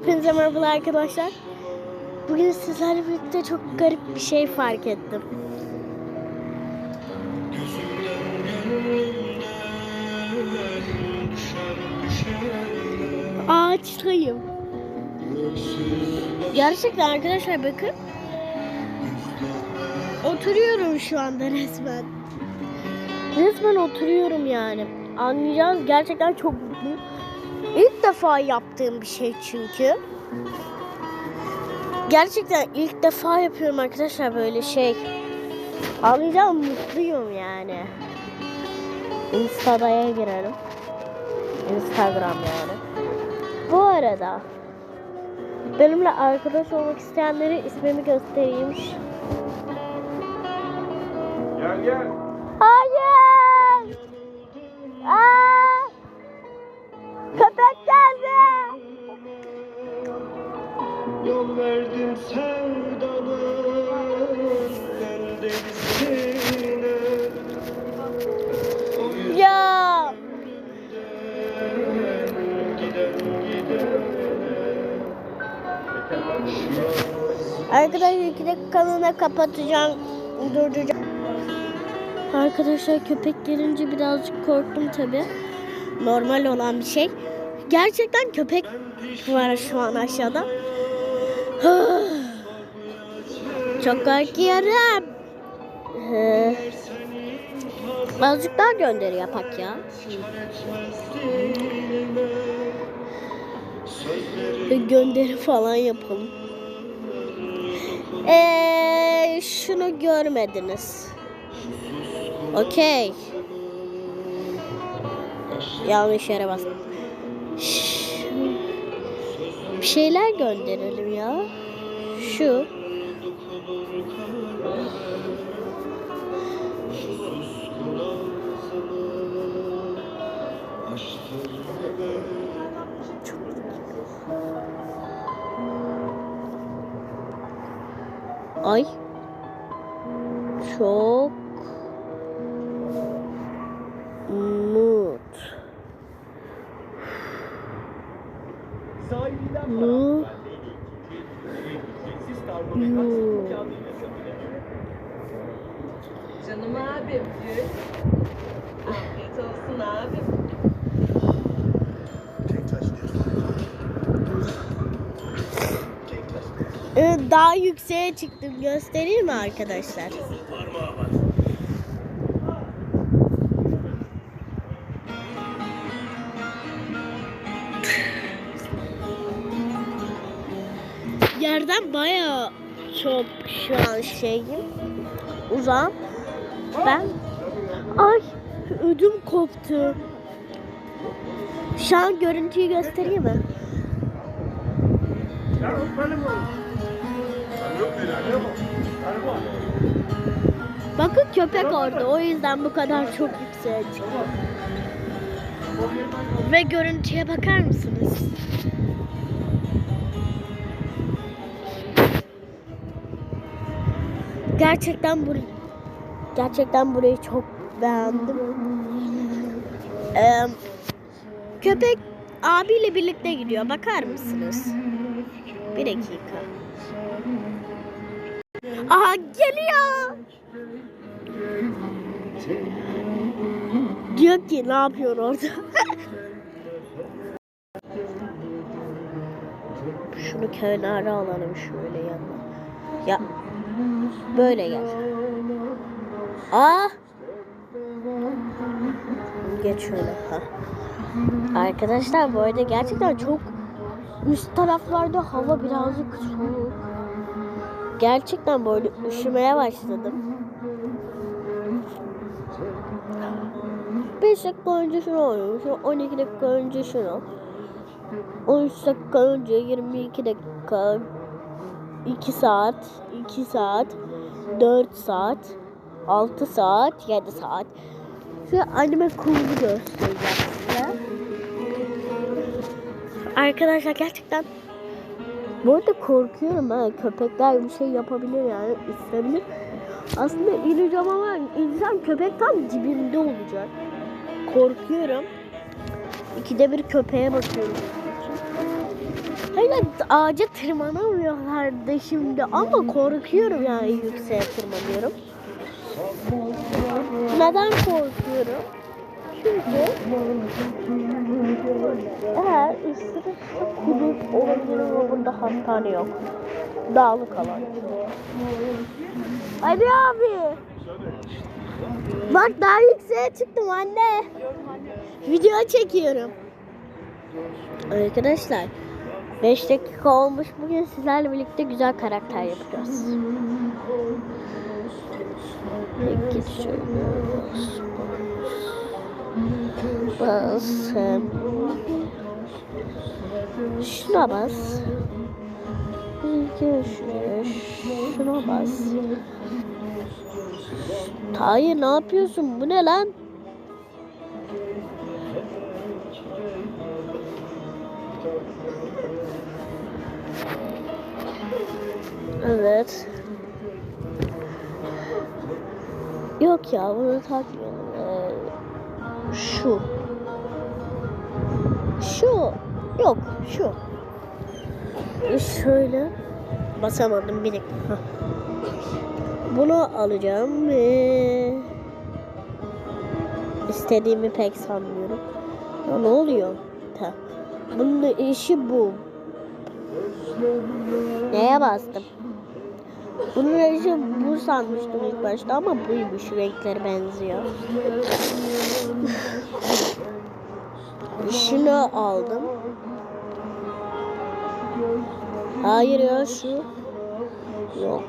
Hepinize merhabalar arkadaşlar. Bugün sizlerle birlikte çok garip bir şey fark ettim. Ağaçtayım. Gerçekten arkadaşlar bakın. Oturuyorum şu anda resmen. Resmen oturuyorum yani. Anlayacağız gerçekten çok mutluyum. İlk defa yaptığım bir şey çünkü. Gerçekten ilk defa yapıyorum arkadaşlar böyle şey. Anlayacağım mutluyum yani. Insta'ya girelim. Instagram yani. Bu arada benimle arkadaş olmak isteyenlere ismimi göstereyim. Gel gel. Ya! Arkadaşlar iki dakikalığına kapatacağım. Durduracağım. Arkadaşlar köpek gelince birazcık korktum tabi. Normal olan bir şey. Gerçekten köpek var şu an aşağıda. Çok korkuyorum. Ee, Azıcık daha gönderi yapak ya. Gönderi falan yapalım. Eee şunu görmediniz. Okey. Yanlış yere bastım. Bir şeyler gönderelim ya. Şu. Ay. Çok Mu. Mu. Canım abim. Afiyet olsun abim. Ee, Daha yükseğe çıktım. Göstereyim mi arkadaşlar? Yerden bayağı çok şu an şeyim. Uzağım. Ben ay ödüm koptu. Şu an görüntüyü göstereyim mi? Bakın köpek orada. O yüzden bu kadar çok yükseğe çıktı. Ve görüntüye bakar mısınız? Gerçekten burayı gerçekten burayı çok beğendim. Ee, köpek abiyle birlikte gidiyor. Bakar mısınız? Bir dakika. Aha geliyor. Diyor ki ne yapıyor orada? Şunu kenara alalım şöyle yanına. Ya böyle gel. Aa! Geç şöyle. Ha. Arkadaşlar bu arada gerçekten çok üst taraflarda hava birazcık soğuk. Gerçekten böyle üşümeye başladım. 5 dakika önce şunu oynamışım. 12 dakika önce şunu. 13 dakika önce 22 dakika 2 saat 2 saat 4 saat 6 saat 7 saat Şu anime kurulu göstereceğim size. Arkadaşlar gerçekten bu arada korkuyorum ha köpekler bir şey yapabilir yani istebilir. Aslında ineceğim ama insan köpek tam dibimde olacak. Korkuyorum. İkide bir köpeğe bakıyorum. Böyle ağaca tırmanamıyorlardı şimdi ama korkuyorum yani yükseğe tırmanıyorum. Neden korkuyorum? Çünkü eğer ısırırsa kuduz olabilir ama burada hastane yok. Dağlık alan. Ali abi. Bak daha yükseğe çıktım anne. Video çekiyorum. Arkadaşlar 5 dakika olmuş. Bugün sizlerle birlikte güzel karakter yapacağız. Peki şöyle bas. Şuna bas. Şuraya. Şuna bas. Hayır ne yapıyorsun? Bu ne lan? Ya bunu takmayalım. Ee, şu. Şu. Yok şu. Şöyle. Basamadım bir dakika. Bunu alacağım. Ee, istediğimi pek sanmıyorum. Ya ne oluyor? Ha. Bunun işi bu. Neye bastım? Bunun işi bu sanmıştım ilk başta ama buymuş. Renkleri benziyor. Şunu aldım. Hayır ya şu. Yok.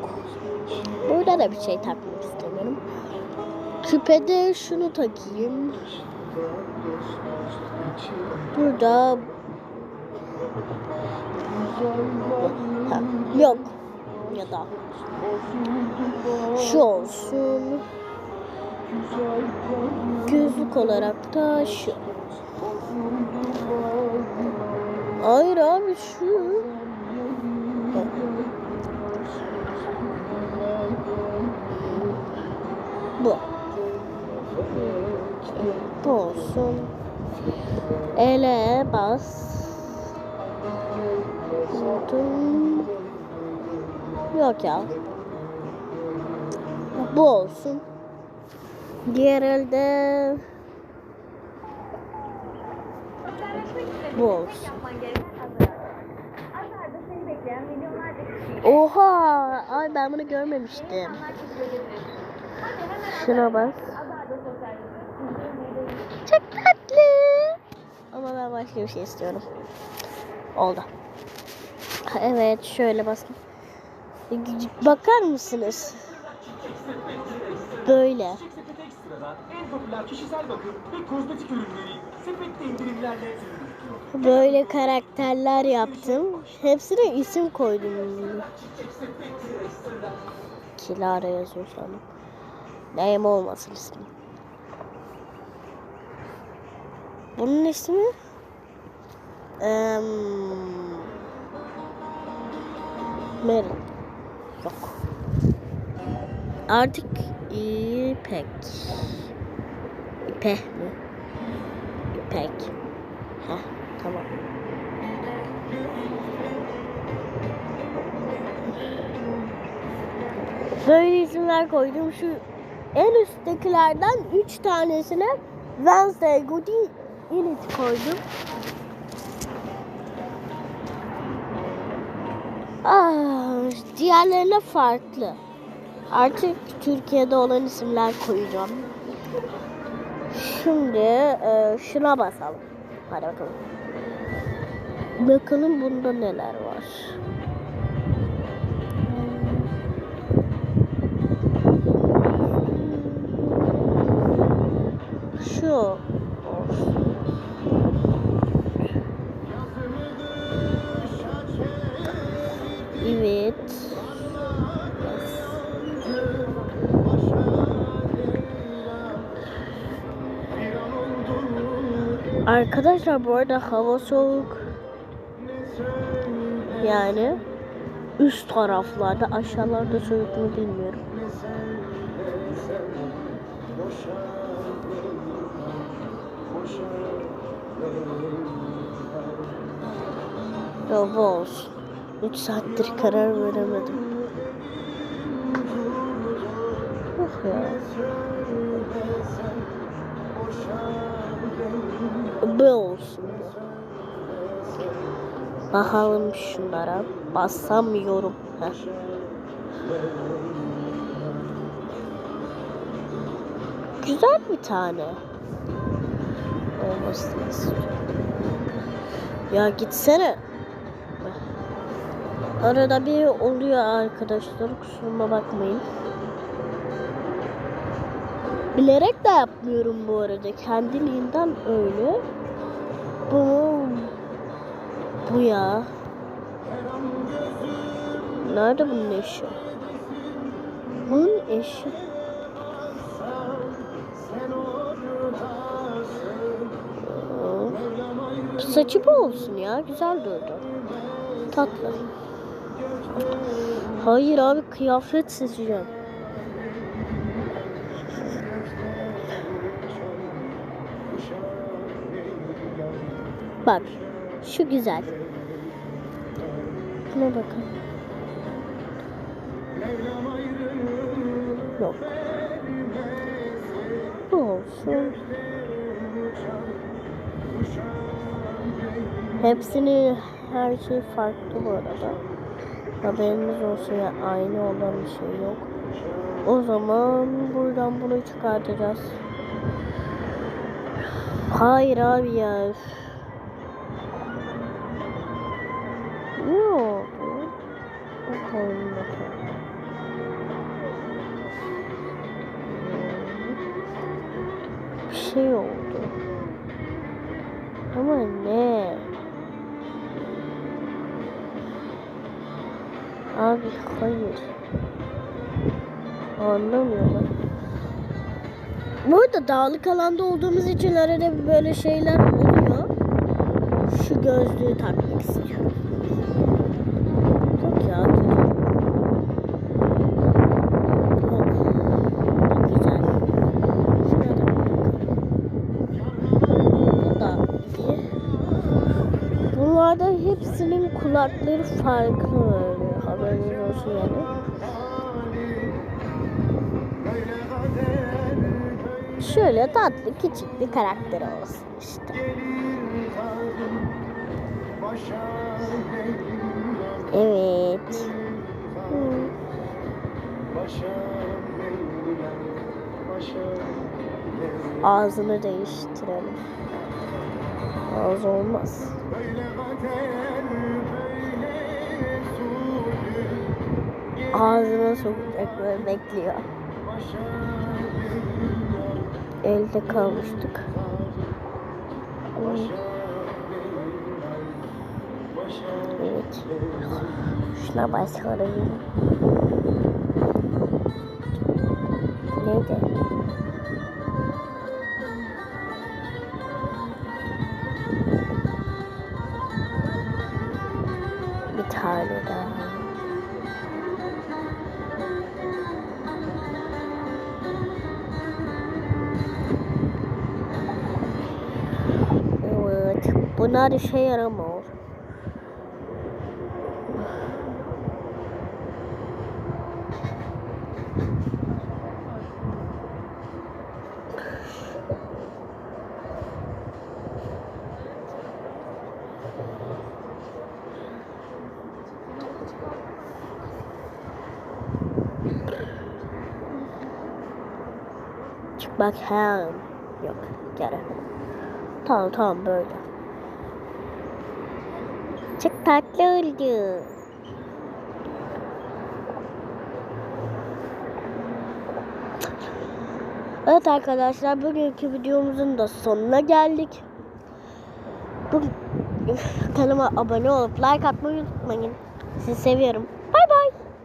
Burada da bir şey takmak istemiyorum. Küpede şunu takayım. Burada Ha, yok ya da şu olsun. Gözlük olarak da şu. Hayır abi şu. Bu. Bu olsun. Ele bas. Buldum. Yok ya. Bu olsun. Diğer elde bu olsun. Oha! Ay ben bunu görmemiştim. Şuna bas. Çok tatlı. Ama ben başka bir şey istiyorum. Oldu. Evet şöyle basayım. Bakar mısınız? Böyle. Böyle karakterler yaptım. Hepsine isim koydum. Kilara yazıyor sanırım. Neyim olmasın ismi. Bunun ismi Eee Merin. Yok. Artık İpek. İpek mi? İpek. Heh, tamam. Böyle isimler koydum. Şu en üsttekilerden 3 tanesine Wednesday Goody Init koydum. Ah, diğerlerine farklı. Artık Türkiye'de olan isimler koyacağım. Şimdi e, şuna basalım. Hadi bakalım. Bakalım bunda neler var. Şu Arkadaşlar bu arada hava soğuk. Yani üst taraflarda aşağılarda soğuk mu bilmiyorum. Bu olsun. 3 saattir karar veremedim. Oh ya. Bu olsun. Bakalım şunlara. Basamıyorum. Heh. Güzel bir tane. Olmasını istiyorum. Ya gitsene. Arada bir oluyor arkadaşlar. Kusuruma bakmayın. Bilerek de yapmıyorum bu arada. Kendiliğinden öyle. Bu bu ya. Nerede bunun eşi? Bunun eşi. Saçı bu olsun ya. Güzel durdu. Tatlı. Hayır abi kıyafet seçeceğim. Bak. Şu güzel. Şuna bakın. Yok. Bu olsun. Hepsini her şey farklı bu arada. Haberiniz olsun ya aynı olan bir şey yok. O zaman buradan bunu çıkartacağız. Hayır abi ya. üf. Şey oldu. Ama ne? Abi hayır. Anlamıyorum. Bu arada dağlık alanda olduğumuz için arada böyle şeyler oluyor. Şu gözlüğü takmak istiyorum. Kulakları farklı böyle. Haberiniz olsun yani. Şöyle tatlı küçük bir karakteri olsun işte. Evet. Ağzını değiştirelim. Ağız olmaz. Ağzına sokacak böyle bekliyor. Elde kalmıştık. Evet. Şuna başlayalım. Neydi? Bunlar işe yaramıyor. Çık bak hem. Yok. Gel. Tamam tamam böyle. Çok tatlı oldu. Evet arkadaşlar bugünkü videomuzun da sonuna geldik. Bu kanalıma abone olup like atmayı unutmayın. Sizi seviyorum.